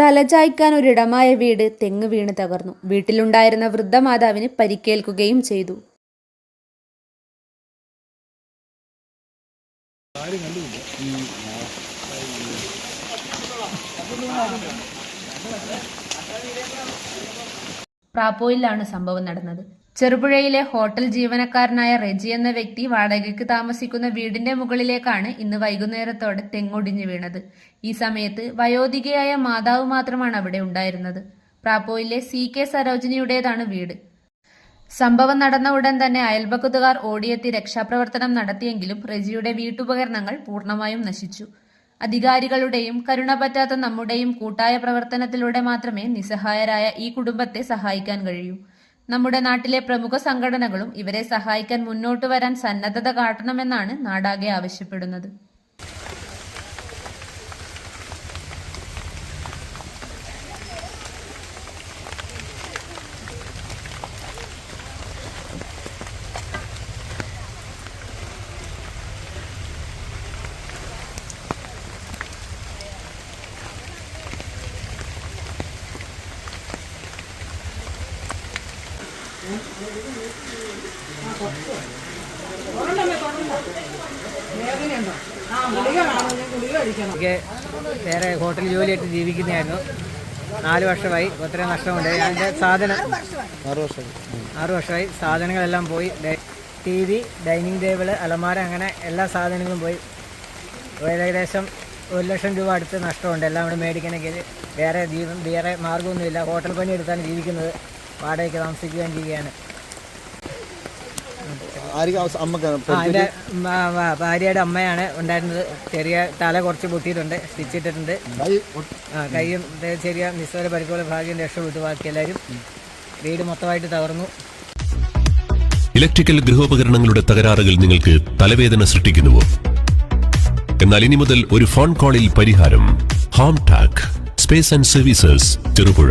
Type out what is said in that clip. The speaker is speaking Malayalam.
തലചായ്ക്കാൻ ഒരിടമായ വീട് തെങ്ങ് വീണ് തകർന്നു. വീട്ടിലുണ്ടായിരുന്ന വൃദ്ധമാതാവിന് പരിക്കേൽക്കുകയും ചെയ്തു. പ്രാപ്പോയിലാണ് സംഭവം നടന്നത്. ചെറുപുഴയിലെ ഹോട്ടൽ ജീവനക്കാരനായ റെജി എന്ന വ്യക്തി വാടകയ്ക്ക് താമസിക്കുന്ന വീടിന്റെ മുകളിലേക്കാണ് ഇന്ന് വൈകുന്നേരത്തോടെ തെങ്ങൊടിഞ്ഞു വീണത്. ഈ സമയത്ത് വയോധികയായ മാതാവ് മാത്രമാണ് അവിടെ ഉണ്ടായിരുന്നത്. പ്രാപ്പോയിലെ സി കെ സരോജിനിയുടേതാണ് വീട്. സംഭവം നടന്ന ഉടൻ തന്നെ അയൽപക്കത്തുകാർ ഓടിയെത്തി രക്ഷാപ്രവർത്തനം നടത്തിയെങ്കിലും റെജിയുടെ വീട്ടുപകരണങ്ങൾ പൂർണമായും നശിച്ചു. അധികാരികളുടെയും കരുണ പറ്റാത്ത നമ്മുടെയും കൂട്ടായ പ്രവർത്തനത്തിലൂടെ മാത്രമേ നിസ്സഹായരായ ഈ കുടുംബത്തെ സഹായിക്കാൻ കഴിയൂ. നമ്മുടെ നാട്ടിലെ പ്രമുഖ സംഘടനകളും ഇവരെ സഹായിക്കാൻ മുന്നോട്ടു വരാൻ സന്നദ്ധത കാട്ടണമെന്നാണ് നാടാകെ ആവശ്യപ്പെടുന്നത് എനിക്ക് വേറെ ഹോട്ടൽ ജോലിയായിട്ട് ജീവിക്കുന്നതായിരുന്നു. നാല് വർഷമായി ഒത്തിരി നഷ്ടമുണ്ട്. അതിന്റെ സാധനം ആറ് വർഷം ആറ് വർഷമായി. സാധനങ്ങളെല്ലാം പോയി. ടി വി ഡൈനിങ് ടേബിൾ അലമാര അങ്ങനെ എല്ലാ സാധനങ്ങളും പോയി. ഏകദേശം ഒരു ലക്ഷം രൂപ അടുത്ത് നഷ്ടമുണ്ട്. എല്ലാം കൂടെ മേടിക്കണമെങ്കിൽ വേറെ ജീവൻ വേറെ മാർഗമൊന്നുമില്ല. ഹോട്ടൽ പണി എടുത്താണ് ജീവിക്കുന്നത്. വാടകയ്ക്ക് താമസിക്കുകയും ചെയ്യുകയാണ്. എന്റെ ഭാര്യയുടെ അമ്മയാണ് ഉണ്ടായിരുന്നത്. ചെറിയ തല കുറച്ച് പൊട്ടിയിട്ടുണ്ട് സ്റ്റിച്ചിട്ടിട്ടുണ്ട്. ആ കൈയും ചെറിയ നിസ്സാര പരിക്കുള്ള ഭാഗ്യം രക്ഷപ്പെട്ടു ബാക്കി എല്ലാവരും. വീട് മൊത്തമായിട്ട് തകർന്നു. ഇലക്ട്രിക്കൽ ഗൃഹോപകരണങ്ങളുടെ തകരാറുകൾ നിങ്ങൾക്ക് തലവേദന സൃഷ്ടിക്കുന്നുവോ? എന്നാൽ ഇനി മുതൽ ഒരു ഫോൺ കോളിൽ പരിഹാരം. Home tech space and services Cherupuzha.